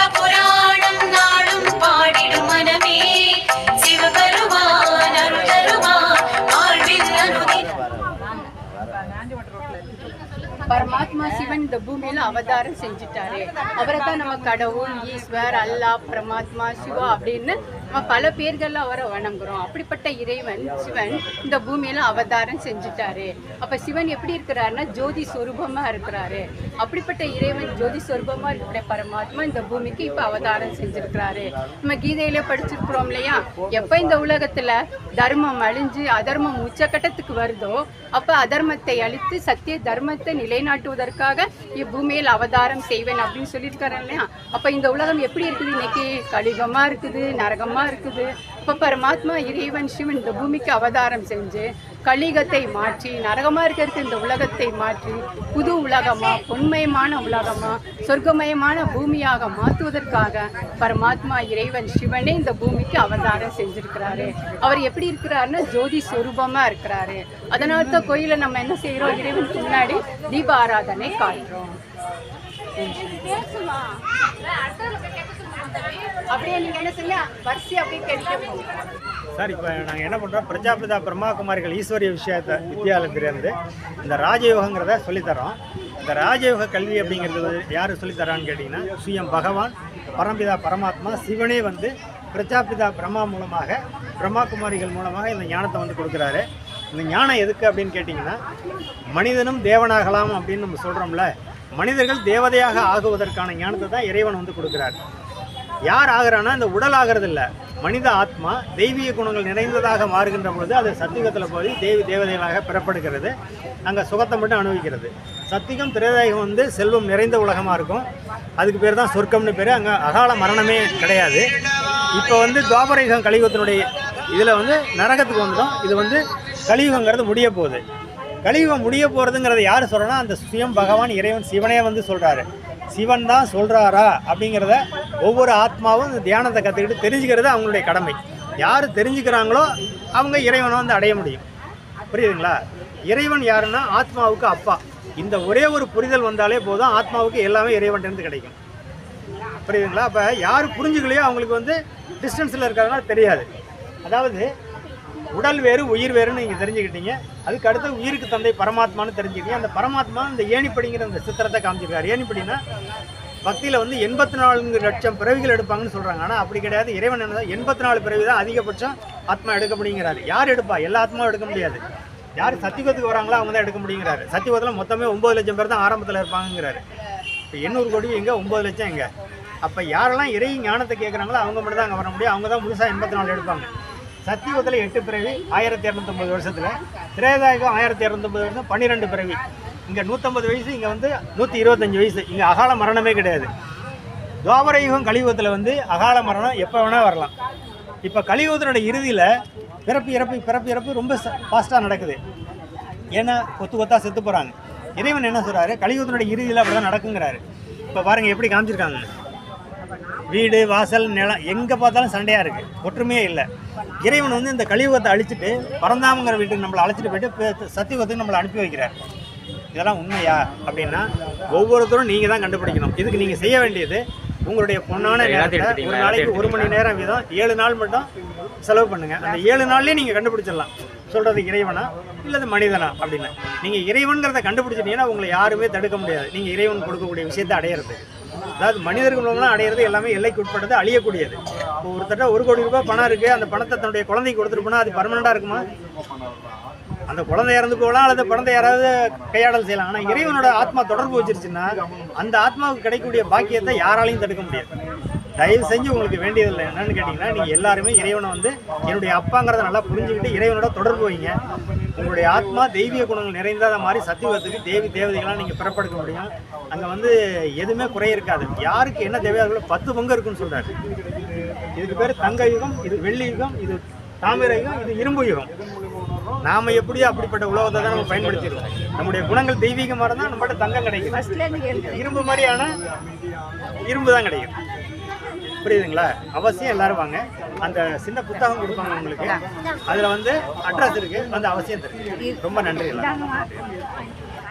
சிவபுராணம் நாளும் பாடிடும் மனமே. சிவபெருமான் பரமாத்மா சிவன் இந்த பூமியில அவதாரம் செஞ்சிட்டாரு. அவரை தான் நம்ம கடவுள் ஈஸ்வர் அல்லாஹ் பரமாத்மா சிவா அப்படின்னு பல பேர்கள்லாம் அவரை வணங்குறோம். அப்படிப்பட்ட இறைவன் சிவன் இந்த பூமியில அவதாரம் செஞ்சுட்டாரு. அப்ப சிவன் எப்படி இருக்கிறாருன்னா ஜோதி சொரூபமா இருக்கிறாரு. அப்படிப்பட்ட இறைவன் ஜோதி சொரூபமா இருக்கிற பரமாத்மா இந்த பூமிக்கு இப்ப அவதாரம் செஞ்சிருக்கிறாரு. நம்ம கீதையில படிச்சிருக்கிறோம் இல்லையா? எப்ப இந்த உலகத்துல தர்மம் அழிஞ்சு அதர்மம் உச்சக்கட்டத்துக்கு வருதோ அப்ப அதர்மத்தை அழித்து சத்திய தர்மத்தை நிலைநாட்டுவதற்காக இப்பூமியில் அவதாரம் செய்வேன் அப்படின்னு சொல்லியிருக்காரு இல்லையா? அப்ப இந்த உலகம் எப்படி இருக்குது? இன்னைக்கு கலிகமா இருக்குது நரகமா இருக்குது. இப்போ பரமாத்மா இறைவன் சிவன் இந்த பூமிக்கு அவதாரம் செஞ்சு கலிகத்தை மாற்றி நரகமாக இருக்கிறதுக்கு இந்த உலகத்தை மாற்றி புது உலகமாக பொன்மயமான உலகமாக சொர்க்கமயமான பூமியாக மாற்றுவதற்காக பரமாத்மா இறைவன் சிவனே இந்த பூமிக்கு அவதாரம் செஞ்சிருக்கிறாரு. அவர் எப்படி இருக்கிறாருன்னா ஜோதி சொரூபமா இருக்கிறாரு. அதனால தான் கோயிலில் நம்ம என்ன செய்கிறோம் இறைவனுக்கு முன்னாடி தீப ஆராதனை காட்டுறோம் அப்படியே நீங்க என்ன செய்யுங்க? வரிசை அப்படியே கேட்க சார் இப்போ நாங்கள் என்ன பண்ணுறோம் பிரஜாபிதா பிரம்மாகுமாரிகள் ஈஸ்வரிய விஷயத்தை வித்யாலயத்திலேருந்து இந்த ராஜயோகங்கிறத சொல்லித்தரோம். இந்த ராஜயோக கல்வி அப்படிங்கிறது யார் சொல்லித்தரான்னு கேட்டிங்கன்னா சுயம் பகவான் பரம்பிதா பரமாத்மா சிவனே வந்து பிரஜாபிதா பிரம்மா மூலமாக பிரம்மாகுமாரிகள் மூலமாக இந்த ஞானத்தை வந்து கொடுக்குறாரு. இந்த ஞானம் எதுக்கு அப்படின்னு கேட்டிங்கன்னா மனிதனும் தேவனாகலாம் அப்படின்னு நம்ம சொல்கிறோம்ல மனிதர்கள் தேவதையாக ஆகுவதற்கான ஞானத்தை தான் இறைவன் வந்து கொடுக்குறாரு. யார் ஆகிறான்னா இந்த உடல் ஆகிறதில்ல. மனித ஆத்மா தெய்வீக குணங்கள் நிறைந்ததாக மாறுகின்ற பொழுது அது சத்தியகத்தில் போய் தேவி தேவதைகளாக பெறப்படுகிறது. அங்கே சுகத்தை மட்டும் அனுபவிக்கிறது. சத்தியம் திரேதாயகம் வந்து செல்வம் நிறைந்த உலகமாக இருக்கும். அதுக்கு பேர் தான் சொர்க்கம்னு பேர். அங்கே அகால மரணமே கிடையாது. இப்போ வந்து துவாபரயுகம் கலியுகத்தினுடைய இதில் வந்து நரகத்துக்கு வந்துடும் இது வந்து கலியுகங்கிறது முடிய போகுது. கலியுகம் முடிய போகிறதுங்கிறத யார் சொல்கிறோன்னா அந்த சுயம் பகவான் இறைவன் சிவனே வந்து சொல்கிறாரு சிவன் தான் சொல்கிறாரா அப்படிங்கிறத ஒவ்வொரு ஆத்மாவும் இந்த தியானத்தை கற்றுக்கிட்டு தெரிஞ்சுக்கிறது அவங்களுடைய கடமை. யார் தெரிஞ்சுக்கிறாங்களோ அவங்க இறைவனை வந்து அடைய முடியும். புரியுதுங்களா? இறைவன் யாருன்னா ஆத்மாவுக்கு அப்பா. இந்த ஒரே ஒரு புரிதல் வந்தாலே போதும் ஆத்மாவுக்கு எல்லாமே இறைவன்ட்டு கிடைக்கும். புரியுதுங்களா? அப்போ யார் புரிஞ்சுக்கலையோ அவங்களுக்கு வந்து டிஸ்டன்ஸில் இருக்கிறதுனால தெரியாது. அதாவது உடல் வேறு உயிர் வேறுன்னு நீங்கள் தெரிஞ்சுக்கிட்டீங்க. அதுக்கு அடுத்து உயிருக்கு தந்தை பரமாத்மான்னு தெரிஞ்சுக்கிட்டீங்க. அந்த பரமாத்மா இந்த ஏணிப்படிங்கிற அந்த சித்திரத்தை காமிச்சிருக்காரு. ஏணிப்படினா பக்தியில் வந்து எண்பத்தி நான்கு லட்சம் பிறவிகள் எடுப்பாங்கன்னு சொல்கிறாங்க ஆனால் அப்படி கிடையாது. இறைவன் என்ன எண்பத்தி நாலு பிறவி தான் அதிகபட்சம் ஆத்மா எடுக்க முடியுங்கிறாரு. யார் எடுப்பா? எல்லா ஆத்மாவும் எடுக்க முடியாது. யார் சத்தியுகத்துக்கு வராங்களோ அவங்க தான் எடுக்க முடியுங்கிறாரு. சத்தியுகத்தில் மொத்தமே ஒம்பது லட்சம் பேர் தான் ஆரம்பத்தில் இருப்பாங்கிறாரு இப்போ எண்ணூறு கோடி எங்கே? ஒம்பது லட்சம் எங்கே? அப்போ யாரெல்லாம் இறை ஞானத்தை கேட்குறாங்களோ அவங்க மட்டும் தான் அங்கே வர முடியும். அவங்க தான் முழுசாக எண்பத்தி நாலு எடுப்பாங்க. சத்தியுகத்தில் எட்டு பிறவி ஆயிரத்தி இரநூத்தம்பது வருஷத்தில். திரேதாயுகம் ஆயிரத்தி இரநூத்தம்பது வருஷம் பன்னிரெண்டு பிறவி. இங்கே நூற்றம்பது வயசு இங்கே வந்து நூற்றி இருபத்தஞ்சி வயசு. இங்கே அகால மரணமே கிடையாது. துவாபரயுகம் கலியுகத்தில் வந்து அகால மரணம் எப்போ வேணால் வரலாம். இப்போ கலியுகத்தினுடைய இறுதியில் பிறப்பு இறப்பு பிறப்பு இறப்பு ரொம்ப ஃபாஸ்ட்டாக நடக்குது. ஏன்னா கொத்து கொத்தாக செத்து போகிறாங்க இறைவன் என்ன சொல்கிறாரு கலியுகத்தினுடைய இறுதியில் அப்படி தான் நடக்குங்கிறாரு. இப்போ பாருங்கள் எப்படி காமிச்சிருக்காங்க வீடு வாசல் நிலம் எங்கே பார்த்தாலும் சண்டையாக இருக்குது ஒற்றுமையே இல்லை. இறைவன் வந்து இந்த கலியுகத்தை அழிச்சிட்டு பரந்தாமங்கிற வீட்டுக்கு நம்மளை அழைச்சிட்டு போயிட்டு சத்தியுகத்துக்கு நம்மளை அனுப்பி வைக்கிறார். இதெல்லாம் உண்மையா? அப்படின்னா ஒவ்வொருத்தரும் நீங்கள் தான் கண்டுபிடிக்கணும். இதுக்கு நீங்கள் செய்ய வேண்டியது உங்களுடைய பொண்ணான நேரத்தை ஒரு நாளைக்கு ஒரு மணி நேரம் வீதம் ஏழு நாள் மட்டும் செலவு பண்ணுங்க. அந்த ஏழு நாள்லயே நீங்கள் கண்டுபிடிச்சிடலாம். சொல்றது இறைவனா? இல்லது மனிதனா? அப்படின்னு. நீங்கள் இறைவன்கிறத கண்டுபிடிச்சிட்டீங்கன்னா உங்களை யாருமே தடுக்க முடியாது. நீங்கள் இறைவன் கொடுக்கக்கூடிய விஷயத்தை அடையிறது. அதாவது மனிதர்கள் மூலமாக அடையிறது எல்லாமே எல்லைக்கு உட்பட்டது அழியக்கூடியது. இப்போ ஒருத்தட்ட ஒரு கோடி ரூபாய் பணம் இருக்குது அந்த பணத்தை தன்னுடைய குழந்தைக்கு கொடுத்துட்டு போனால் அது பர்மனெண்ட்டாக இருக்குமா? அந்த குழந்தை இறந்து போகலாம் அல்லது குழந்தை யாராவது கையாடல் செய்யலாம். ஆனால் இறைவனோட ஆத்மா தொடர்பு வச்சிருச்சுன்னா அந்த ஆத்மாவுக்கு கிடைக்கக்கூடிய பாக்கியத்தை யாராலையும் தடுக்க முடியாது. தயவு செஞ்சு உங்களுக்கு வேண்டியதில்லை. என்னன்னு கேட்டிங்கன்னா நீங்கள் எல்லாருமே இறைவனை வந்து என்னுடைய அப்பாங்கிறத நல்லா புரிஞ்சுக்கிட்டு இறைவனோட தொடர்பு வைங்க. உங்களுடைய ஆத்மா தெய்வீக குணங்கள் நிறைந்த மாதிரி சத்தியுகத்துக்கு தேவி தேவதைகளாக நீங்கள் பிறப்படுத்த முடியும். அங்கே வந்து எதுவுமே குறை இருக்காது. யாருக்கு என்ன தேவையோ அதுக்குள்ள பத்து பங்கு இருக்குன்னு சொல்கிறாரு இதுக்கு பேர் தங்க யுகம் இது வெள்ளி யுகம் இது தாமிர யுகம் இது இரும்பு யுகம். நாம எப்படியோ அப்படிப்பட்ட உலகத்தை தான் நம்ம பயன்படுத்திருக்கோம். நம்முடைய குணங்கள் தெய்வீகமாக இருந்தால் நம்மகிட்ட தங்கம் கிடைக்கும். இரும்பு மாதிரியான இரும்பு தான் கிடைக்கும். புரியுதுங்களா? அவசியம் எல்லாரும் வாங்க. அந்த சின்ன புத்தகம் கொடுப்பாங்க உங்களுக்கு. அதில் வந்து அட்ரஸ் இருக்கு. வந்து அவசியம் தெரியும் ரொம்ப நன்றி எல்லாம்